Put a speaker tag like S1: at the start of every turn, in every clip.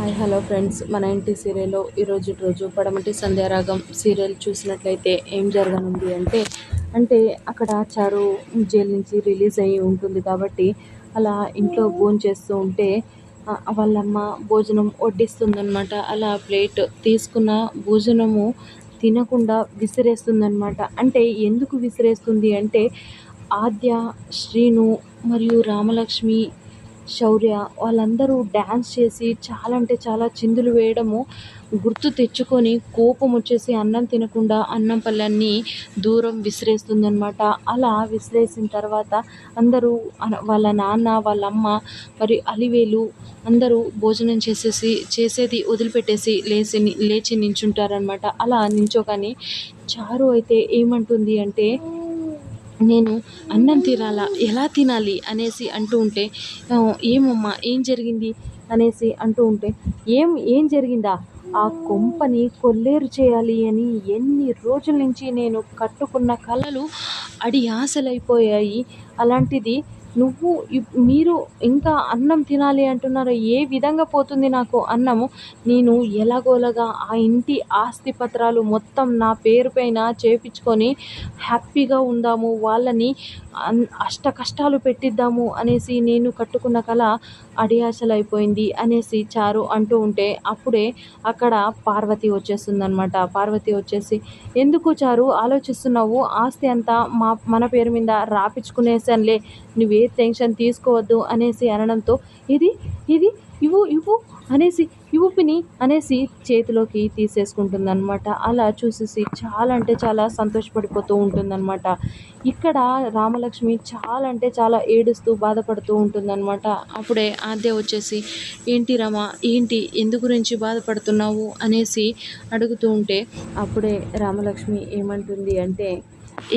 S1: Hi hello friends. మన ఇంటి సీరియల్లో ఈరోజు రోజు పడమటి సంధ్యారాగం సీరియల్ చూసినట్లయితే ఏం జరగనుంది అంటే అంటే అక్కడ చారు జైలు నుంచి రిలీజ్ అయ్యి ఉంటుంది కాబట్టి అలా ఇంట్లో భోజనం చేస్తూ ఉంటే వాళ్ళమ్మ భోజనం వడ్డిస్తుందన్నమాట. అలా ప్లేట్ తీసుకున్న భోజనము తినకుండా విసిరేస్తుందన్నమాట. అంటే ఎందుకు విసిరేస్తుంది అంటే ఆద్య శ్రీను మరియు రామలక్ష్మి శౌర్య వాళ్ళందరూ డ్యాన్స్ చేసి చాలా అంటే చాలా చిందులు వేయడము గుర్తు తెచ్చుకొని కోపం వచ్చేసి అన్నం తినకుండా అన్నం పళ్ళన్నీ దూరం విసిరేస్తుందనమాట అలా విసిరేసిన తర్వాత అందరూ వాళ్ళ నాన్న వాళ్ళ అమ్మ మరి అలివేలు అందరూ భోజనం చేసేసి చేసేది వదిలిపెట్టేసి లేచి లేచి నించుంటారనమాట అలా నించోగానే చారు అయితే ఏమంటుంది అంటే నేను అన్నం తినాలా? ఎలా తినాలి? అనేసి అంటూ ఉంటే ఏమమ్మా ఏం జరిగింది? అనేసి అంటూ ఉంటే ఏం ఏం జరిగిందా? ఆ కొంపని కొల్లేరు చేయాలి అని ఎన్ని రోజుల నుంచి నేను కట్టుకున్న కళలు అడి ఆశలైపోయాయి అలాంటిది నువ్వు ఇప్- మీరు ఇంకా అన్నం తినాలి అంటున్నారు ఏ విధంగా పోతుంది నాకు అన్నము. నేను ఎలాగోలాగా ఆ ఇంటి ఆస్తి పత్రాలు మొత్తం నా పేరు పైన చేపించుకొని హ్యాపీగా ఉందాము వాళ్ళని అన్- అష్ట కష్టాలు పెట్టిద్దాము అనేసి నేను కట్టుకున్న కళ అడియాసలు అనేసి చారు అంటూ ఉంటే అప్పుడే అక్కడ పార్వతి వచ్చేస్తుందనమాట పార్వతి వచ్చేసి ఎందుకు చారు? ఆలోచిస్తున్నావు? ఆస్తి అంతా మా మన పేరు మీద రాపించుకునేసానులే నువ్వే ఏ టెన్షన్ తీసుకోవద్దు అనేసి అనడంతో ఇది ఇది ఇవ్వు ఇవ్వు అనేసి ఇవ్వు అనేసి చేతిలోకి తీసేసుకుంటుందన్నమాట. అలా చూసేసి చాలా అంటే చాలా సంతోషపడిపోతూ ఉంటుందన్నమాట. ఇక్కడ రామలక్ష్మి చాలా అంటే చాలా ఏడుస్తూ బాధపడుతూ ఉంటుందన్నమాట. అప్పుడే ఆద్య వచ్చేసి ఏంటి రమ ఏంటి ఎందు గురించి బాధపడుతున్నావు? అనేసి అడుగుతూ ఉంటే అప్పుడే రామలక్ష్మి ఏమంటుంది అంటే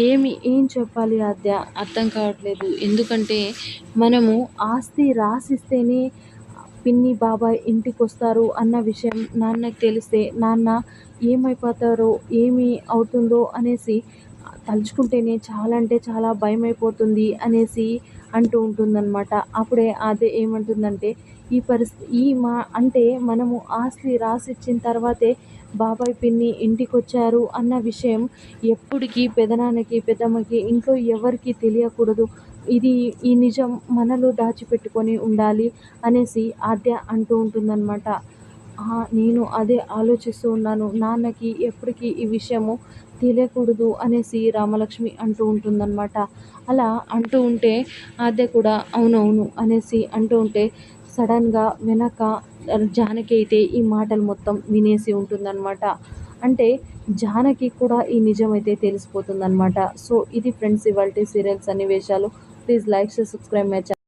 S1: ఏమి ఏం చెప్పాలి ఆద్య? అర్థం కావట్లేదు. ఎందుకంటే మనము ఆస్తి రాసిస్తేనే పిన్ని బాబాయ్ ఇంటికి వస్తారు అన్న విషయం నాన్నకు తెలిస్తే నాన్న ఏమైపోతారో ఏమి అవుతుందో అనేసి తలుచుకుంటేనే చాలా అంటే చాలా భయమైపోతుంది అనేసి అంటూ ఉంటుందన్నమాట. అప్పుడే అదే ఏమంటుందంటే ఈ పరిస్థితి ఈ మా అంటే మనము ఆస్తి రాసిచ్చిన తర్వాతే బాబాయ్ పిన్ని ఇంటికి వచ్చారు అన్న విషయం ఎప్పటికీ పెదనాన్నకి పెద్దమ్మకి ఇంట్లో ఎవరికి తెలియకూడదు. ఇది ఈ నిజం మనలో దాచిపెట్టుకొని ఉండాలి అనేసి ఆద్య అంటూ ఉంటుందన్నమాట. నేను అదే ఆలోచిస్తూ ఉన్నాను. నాన్నకి ఎప్పటికీ ఈ విషయము తెలియకూడదు అనేసి రామలక్ష్మి అంటూ ఉంటుందన్నమాట. అలా అంటూ ఉంటే అదే కూడా అవునవును అనేసి అంటూ ఉంటే సడన్గా వెనక జానకి అయితే ఈ మాటలు మొత్తం వినేసి ఉంటుందన్నమాట. అంటే జానకి కూడా ఈ నిజం అయితే తెలిసిపోతుందన్నమాట. సో ఇది ఫ్రెండ్స్ ఇవాళ సీరియల్స్ సన్నివేశాలు. Please like subscribe my channel